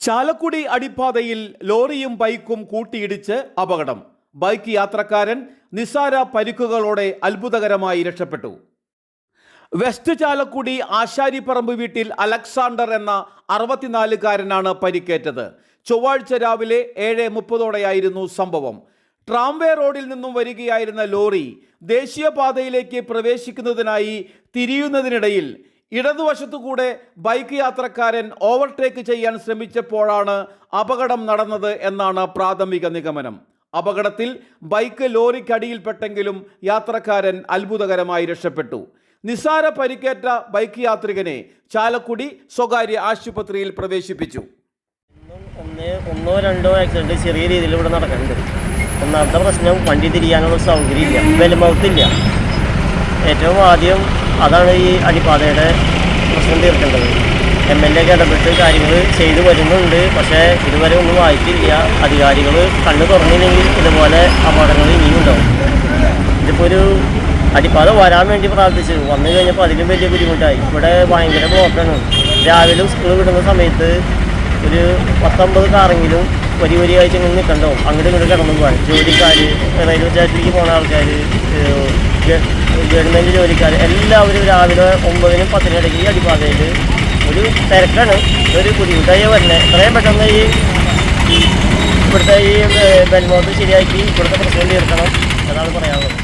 ചാലക്കുടി അടിപ്പാതയിൽ ലോറിയും ബൈക്കും കൂട്ടിയിടിച്ച് അപകടം. ബൈക്ക് യാത്രക്കാരൻ നിസാര പരിക്കുകളോടെ അത്ഭുതകരമായി രക്ഷപ്പെട്ടു. വെസ്റ്റ് ചാലക്കുടി ആശാരിപ്പറമ്പ് വീട്ടിൽ അലക്സാണ്ടർ എന്ന അറുപത്തിനാലുകാരനാണ് പരിക്കേറ്റത്. ചൊവ്വാഴ്ച രാവിലെ ഏഴ് മുപ്പതോടെയായിരുന്നു സംഭവം. ട്രാംവേ റോഡിൽ നിന്നും വരികയായിരുന്ന ലോറി ദേശീയപാതയിലേക്ക് പ്രവേശിക്കുന്നതിനായി തിരിയുന്നതിനിടയിൽ ഇടതുവശത്തുകൂടെ ബൈക്ക് യാത്രക്കാരൻ ഓവർടേക്ക് ചെയ്യാൻ ശ്രമിച്ചപ്പോഴാണ് അപകടം നടന്നത് എന്നാണ് പ്രാഥമിക നിഗമനം. അപകടത്തിൽ ബൈക്ക് ലോറിക്കടിയിൽപ്പെട്ടെങ്കിലും യാത്രക്കാരൻ അത്ഭുതകരമായി രക്ഷപ്പെട്ടു. നിസാര പരിക്കേറ്റ ബൈക്ക് യാത്രികനെ ചാലക്കുടി സ്വകാര്യ ആശുപത്രിയിൽ പ്രവേശിപ്പിച്ചു. ഒന്നോ രണ്ടോ ആക്സിഡന്റ് ചെറിയ രീതിയിൽ ഇവിടെ നടക്കുന്നുണ്ട്. ഒന്നാമത്തെ പ്രശ്നം വണ്ടി തിരിയാനുള്ള സൗകര്യമില്ല. വെലുമൗത്തില്ല ഏറ്റവും ആദ്യം അതാണ് ഈ അടിപ്പാതയുടെ പ്രശ്നം തീർക്കേണ്ടത്. എം എൽ എ ഇടപെട്ട് കാര്യങ്ങൾ ചെയ്തു വരുന്നുണ്ട്. പക്ഷേ ഇതുവരെ ഒന്നും ആയിട്ടില്ല. അധികാരികൾ കണ്ണു തുറന്നില്ലെങ്കിൽ ഇതുപോലെ അപകടങ്ങൾ ഇനിയും ഉണ്ടാവും. ഇതിപ്പോൾ ഒരു അടിപ്പാത വരാൻ വേണ്ടി പ്രാർത്ഥിച്ചു. വന്നു കഴിഞ്ഞപ്പോൾ അതിലും വലിയ ബുദ്ധിമുട്ടായി. ഇവിടെ ഭയങ്കര ബ്ലോക്കാണ് രാവിലെ സ്കൂൾ വിടുന്ന സമയത്ത് ഒരു പത്തൊമ്പത് കാറെങ്കിലും വരി വരിയായിട്ട് ഇങ്ങനെ നിൽക്കണ്ടാവും. അങ്ങോട്ട് ഇങ്ങോട്ട് കിടന്നു പോകാൻ ജോലിക്കാർ റെയിൽവേ സ്റ്റേഷനിലേക്ക് പോകുന്ന ആൾക്കാർ ഗവൺമെന്റ് ജോലിക്കാർ എല്ലാവരും രാവിലെ ഒമ്പതിനും പത്തിനും ഇടയ്ക്ക് ഈ അടിപ്പാതയിൽ ഒരു തിരക്കാണ്. ഒരു ബുദ്ധിമുട്ടായി വരുന്നത് എത്രയും പെട്ടെന്ന് ഈ ഇവിടുത്തെ ഈ ബെൽമോത്ത് ശരിയാക്കി ഇവിടുത്തെ പ്രശ്നം തീർക്കണം എന്നാണ് പറയാനുള്ളത്.